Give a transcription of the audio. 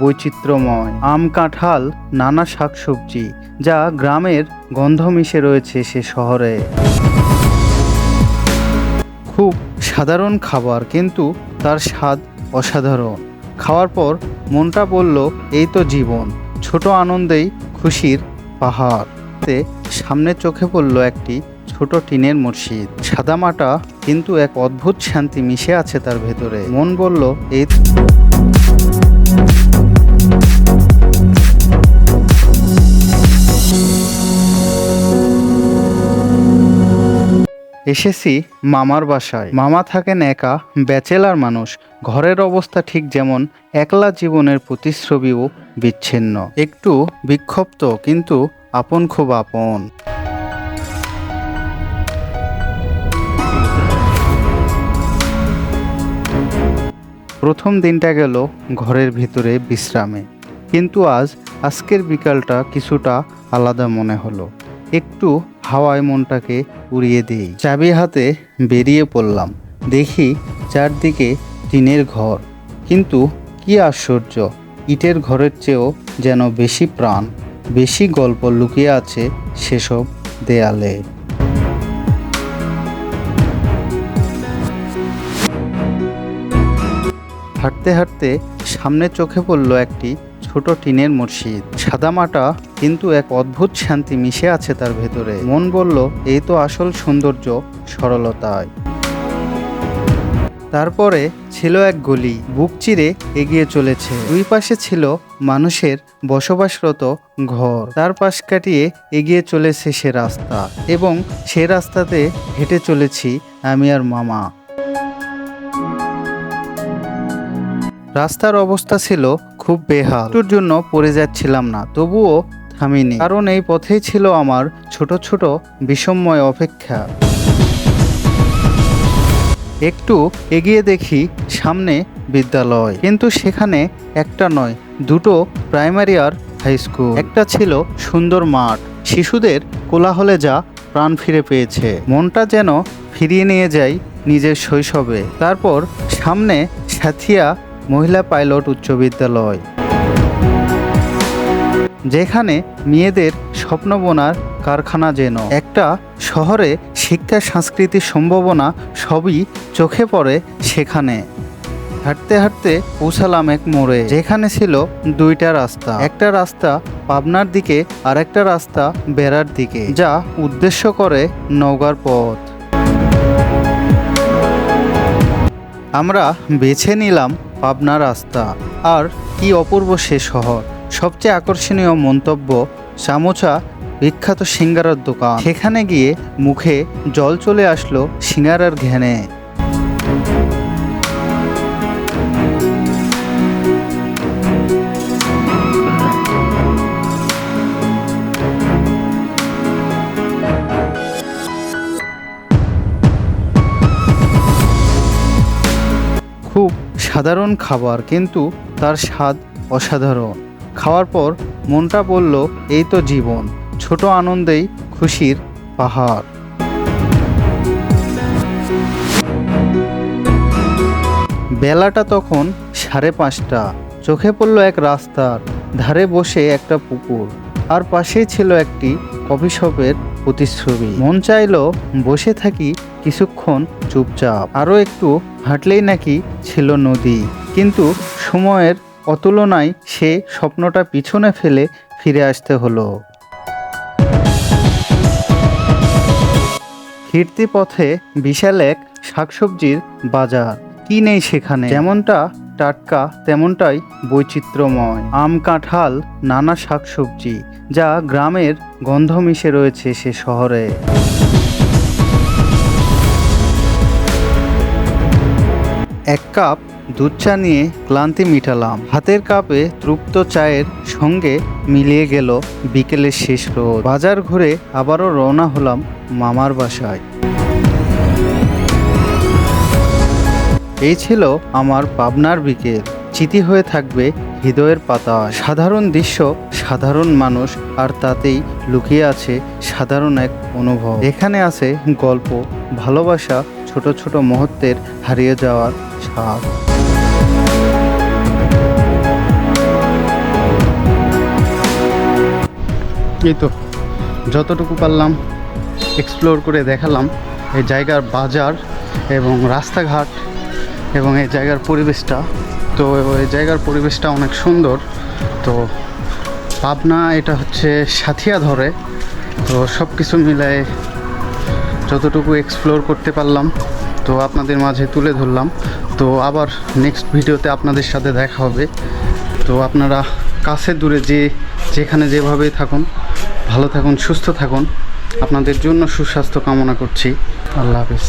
বৈচিত্র্যময়। আম কাঁঠাল, নানা শাকসবজি, যা গ্রামের গন্ধ মিশে রয়েছে সে শহরে। খুব সাধারণ খাবার, কিন্তু তার স্বাদ অসাধারণ। খাওয়ার পর মনটা বলল, এই তো জীবন। ছোট আনন্দেই খুশির পাহাড়তে সামনে চোখে পড়ল একটি ছোট টিনের মসজিদ। সাদামাটা কিন্তু এক অদ্ভুত শান্তি মিশে আছে তার ভেতরে। মন বলল, এই এসেছি মামার বাসায়। মামা থাকেন একা, ব্যাচেলার মানুষ। ঘরের অবস্থা ঠিক যেমন একলা জীবনের প্রতিশ্রুতিও বিচ্ছিন্ন। একটু বিক্ষুব্ধ, কিন্তু আপন খুব আপন। প্রথম দিনটা গেল ঘরের ভিতরে বিশ্রামে। কিন্তু আজ আজকের বিকালটা কিছুটা আলাদা মনে হলো। একটু হাওয়ায় মনটাকে উড়িয়ে দিই। চাবি হাতে বেরিয়ে পড়লাম। দেখি চারদিকে টিনের ঘর। কিন্তু কি আশ্চর্য, ইটের ঘরের চেয়েও যেন বেশি প্রাণ, বেশি গল্প লুকিয়ে আছে সেসব দেয়ালে। হাঁটতে হাঁটতে সামনে চোখে পড়ল একটি ছোট টিনের মসজিদ। সাদামাটা কিন্তু এক অদ্ভুত শান্তি মিশে আছে তার ভেতরে। মন বলল, এই তো আসল সৌন্দর্য সরলতায়। তারপরে ছিল এক গলি। বুক চিরে এগিয়ে চলেছে। দুই পাশে ছিল মানুষের বসবাসরত ঘর। তার পাশ কাটিয়ে এগিয়ে চলেছে সে রাস্তা। এবং সে রাস্তাতে হেঁটে চলেছি আমি আর মামা। রাস্তার অবস্থা ছিল খুব বেহাল। একটুর জন্য পড়ে যাচ্ছিলাম না, তবুও থামিনি। কারণ এই পথেই ছিল আমার ছোট ছোট বিষময় অপেক্ষা। একটু এগিয়ে দেখি সামনে বিদ্যালয়। কিন্তু সেখানে একটা নয়, দুটো প্রাইমারি আর হাই স্কুল। একটা ছিল সুন্দর মাঠ। শিশুদের কোলাহলে যা প্রাণ ফিরে পেয়েছে। মনটা যেন ফিরিয়ে নিয়ে যায় নিজের শৈশবে। তারপর সামনে সাথিয়া মহিলা পাইলট উচ্চ বিদ্যালয়। যেখানে মেয়েদের স্বপ্ন বোনার কারখানা যেন। একটা শহরে শিক্ষা সংস্কৃতির সম্ভাবনা সবই চোখে পড়ে সেখানে। হাঁটতে হাঁটতে পৌঁছালাম এক মোড়ে। যেখানে ছিল দুইটা রাস্তা। একটা রাস্তা পাবনার দিকে আর একটা রাস্তা বেড়ার দিকে, যা উদ্দেশ্য করে নৌকার পথ। আমরা বেছে নিলাম পাবনা রাস্তা। আর কি অপূর্ব সে শহর। সবচেয়ে আকর্ষণীয় মন্তব্য, সামোচা বিখ্যাত সিঙ্গারার দোকান। সেখানে গিয়ে মুখে জল চলে আসলো সিঙ্গারার ঘ্যানে। সাধারণ খাবার, কিন্তু তার স্বাদ অসাধারণ। খাওয়ার পর মনটা বলল, এই তো জীবন, ছোট আনন্দেই খুশির পাহাড়। বেলাটা তখন সাড়ে পাঁচটা। চোখে পড়ল এক রাস্তার ধারে বসে একটা পুকুর। আর পাশেই ছিল একটি কফি শপের প্রতিচ্ছবি। মন চাইলো বসে থাকি কিছুক্ষণ চুপচাপ। আরও একটু হাঁটলেই নাকি ছিল নদী। কিন্তু সময়ের অতুলনায় সে স্বপ্নটা পিছনে ফেলে ফিরে আসতে হলো। ফিরতি পথে বিশাল এক শাকসবজির বাজার। কি নেই সেখানে? যেমনটা টাটকা, তেমনটাই বৈচিত্র্যময়। আম, কাঁঠাল, নানা শাকসবজি, যা গ্রামের গন্ধ মিশে রয়েছে সে শহরে। এক কাপ দুধ চা নিয়ে ক্লান্তি মিটালাম। হাতের কাপে তৃপ্ত চায়ের সঙ্গে মিলিয়ে গেল বিকেলের শেষ রোদ। বাজার ঘুরে আবারও রওনা হলাম মামার বাসায়। এই ছিল আমার পাবনার বিকেল। চিতি হয়ে থাকবে হৃদয়ের পাতা সাধারণ দৃশ্য, সাধারণ মানুষ, আর তাতেই লুকিয়ে আছে সাধারণ এক অনুভব। এখানে আছে গল্প, ভালোবাসা ছোট ছোট মুহূর্তের হারিয়ে যাওয়ার স্বাদ এই তো, যতটুকু পারলাম এক্সপ্লোর করে দেখালাম এই জায়গার বাজার এবং রাস্তাঘাট এবং এই জায়গার পরিবেশটা। তো এই জায়গার পরিবেশটা অনেক সুন্দর। তো পাবনা এটা হচ্ছে সাথিয়া ধরে তো সব কিছু মিলায় যতটুকু এক্সপ্লোর করতে পারলাম, তো আপনাদের মাঝে তুলে ধরলাম। তো আবার নেক্সট ভিডিওতে আপনাদের সাথে দেখা হবে। তো আপনারা কাছে দূরে যে, যেখানে যেভাবেই থাকুন, ভালো থাকুন, সুস্থ থাকুন। আপনাদের জন্য সুস্বাস্থ্য কামনা করছি। আল্লাহ হাফিজ।